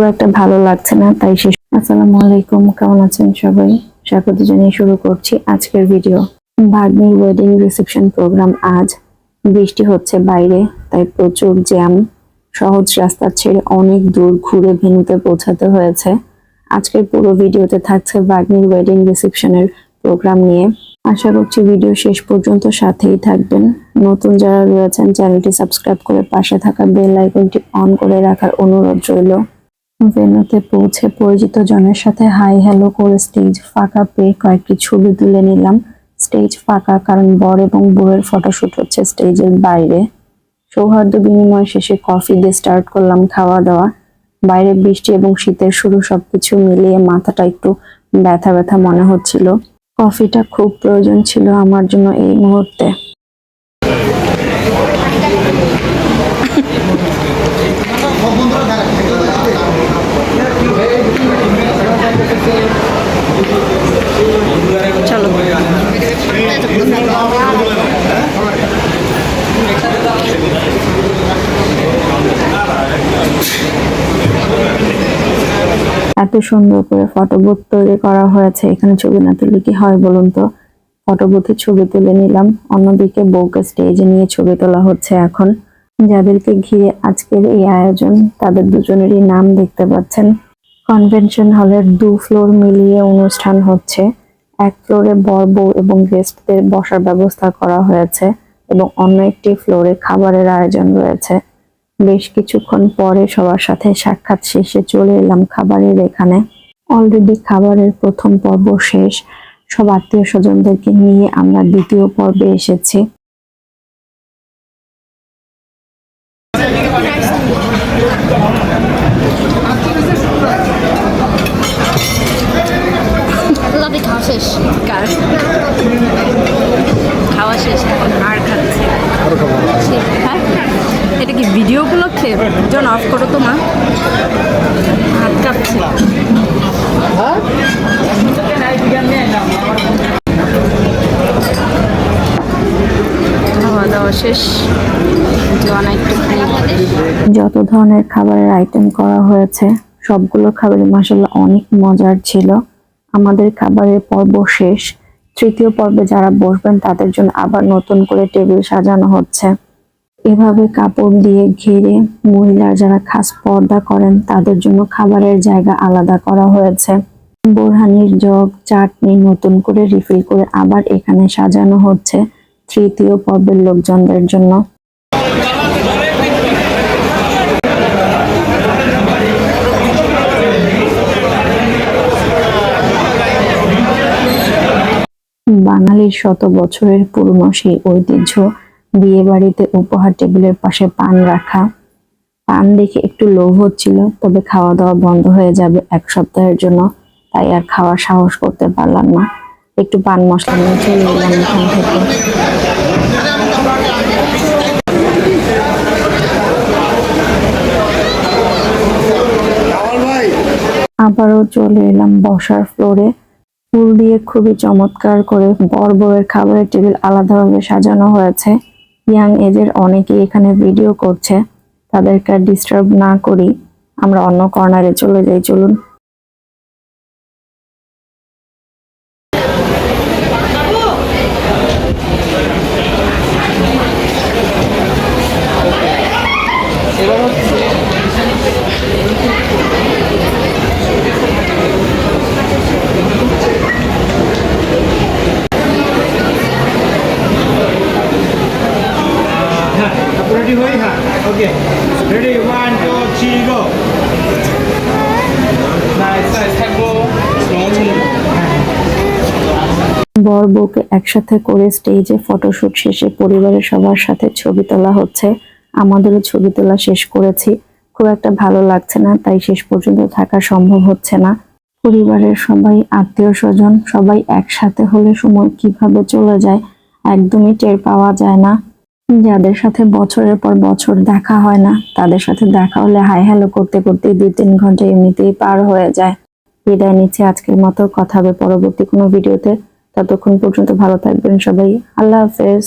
খুব একটা ভালো লাগছে না, তাই শেষ আসসালামু আলাইকুম, কেমন আছেন সবাই? স্বাগত জানিয়ে শুরু করছি আজকের ভিডিও ভাগ্নির ওয়েডিং রিসেপশন প্রোগ্রাম আজ। বৃষ্টি হচ্ছে বাইরে, তাই প্রচুর জ্যাম। সহজ রাস্তা ছেড়ে অনেক দূর ঘুরে ভেন্যুতে পৌঁছাতে হয়েছে। আজকের পুরো ভিডিওতে থাকছে ভাগ্নির ওয়েডিং রিসেপশনের প্রোগ্রাম নিয়ে। আশা করছি ভিডিও শেষ পর্যন্ত সাথেই থাকবেন। নতুন যারা রয়েছেন, চ্যানেলটি সাবস্ক্রাইব করে পাশে থাকা বেল আইকনটি অন করে রাখার অনুরোধ রইল। ভেন্যুতে পৌঁছে পরিচিত জনের সাথে হাই হ্যালো করে স্টেজ ফাঁকা পেয়ে কয়েকটি ছবি তুলে নিলাম। স্টেজ ফাঁকা কারণ বর এবং বউয়ের ফটোশুট হচ্ছে স্টেজের বাইরে। সৌহার্দ্য বিনিময় শেষে কফি দিয়ে স্টার্ট করলাম খাওয়া দাওয়া বাইরে বৃষ্টি এবং শীতের শুরু সবকিছু মিলিয়ে মাথাটা একটু ব্যথা ব্যথা মনে হচ্ছিল। কফিটা খুব প্রয়োজন ছিল আমার জন্য এই মুহূর্তে চলো এত সুন্দর করে ফটো বুথ তৈরি করা হয়েছে। এখানে ছবি না তুললে কি হয় বলুন তো? ফটো বুথে ছবি তুলে নিলাম। অন্যদিকে বউকে স্টেজে নিয়ে ছবি তোলা হচ্ছে এখন। যাদেরকে ঘিরে আজকের এই আয়োজন, তাদের দুজনেরই নাম দেখতে পাচ্ছেন। কনভেনশন হলের দু ফ্লোর মিলিয়ে অনুষ্ঠান হচ্ছে। এক ফ্লোরে বর, বউ এবং গেস্টদের বসার ব্যবস্থা করা হয়েছে এবং অন্য একটি ফ্লোরে খাবারের আয়োজন রয়েছে। বেশ কিছুক্ষণ পরে সবার সাথে সাক্ষাৎ শেষে চলে এলাম খাবারের এখানে। অলরেডি খাবারের প্রথম পর্ব শেষ। সব আত্মীয় স্বজনদেরকে নিয়ে আমরা দ্বিতীয় পর্বে এসেছি। খাওয়া শেষ। খাওয়া শেষ আর খাচ্ছে হ্যাঁ? এটা কি ভিডিও উপলক্ষে? জন অফ করো তো, মা। হাত কাঁপছে। শেষ। যত ধরনের খাবারের আইটেম করা হয়েছে, সবগুলো খাবারই মাসাল্লাহ অনেক মজার ছিল। আমাদের খাবারের পর্ব শেষ। তৃতীয় পর্বে যারা বসবেন, তাদের জন্য আবার নতুন করে টেবিল সাজানো হচ্ছে। এভাবে কাপড় দিয়ে ঘিরে মহিলার যারা খাস পর্দা করেন, তাদের জন্য খাবারের জায়গা আলাদা করা হয়েছে। বোরহানির জগ, চাটনি নতুন করে রিফিল করে আবার এখানে সাজানো হচ্ছে তৃতীয় পর্বের লোকজনদের জন্য। বাঙালির শত বছরের পুরনো সেই ঐতিহ্য বিয়ে বাড়িতে উপহার টেবিলের পাশে পান রাখা। পান দেখে একটু লোভ হচ্ছিল, তবে খাওয়া দাওয়া বন্ধ হয়ে যাবে এক সপ্তাহের জন্য, তাই আর খাওয়ার সাহস করতে পারলাম না। একটু পান মশলা নিয়ে থেকে। আবারও চলে এলাম বসার ফ্লোরে। ফুল দিয়ে খুবই চমৎকার করে বর বউয়ের খাবারের টেবিল আলাদাভাবে সাজানো হয়েছে। ইয়াং এজের অনেকে এখানে ভিডিও করছে। তাদেরকে ডিস্টার্ব না করি। আমরা অন্য কর্নারে চলে যাই, চলুন। One, two, three, go. Nice, nice. Tempo. Slow motion. বর বউকে একসাথে করে স্টেজে ফটোশুট শেষে পরিবারের সবার সাথে ছবি তোলা হচ্ছে আমাদেরও ছবি তোলা শেষ করেছি খুব একটা ভালো লাগছে না তাই শেষ পর্যন্ত থাকা সম্ভব হচ্ছে না পরিবারের সবাই আত্মীয় স্বজন সবাই একসাথে হলে সময় কীভাবে চলে যায় একদমই টের পাওয়া যায় না যাদের সাথে বছরের পর বছর দেখা হয় না, তাদের সাথে দেখা হলে হাই হ্যালো করতে করতে দুই তিন ঘণ্টা এমনিতেই পার হয়ে যায়। বিদায় নিচ্ছে আজকের মতো, কথা হবে পরবর্তী কোনো ভিডিওতে। ততক্ষণ পর্যন্ত ভালো থাকবেন সবাই, আল্লাহ হাফেজ।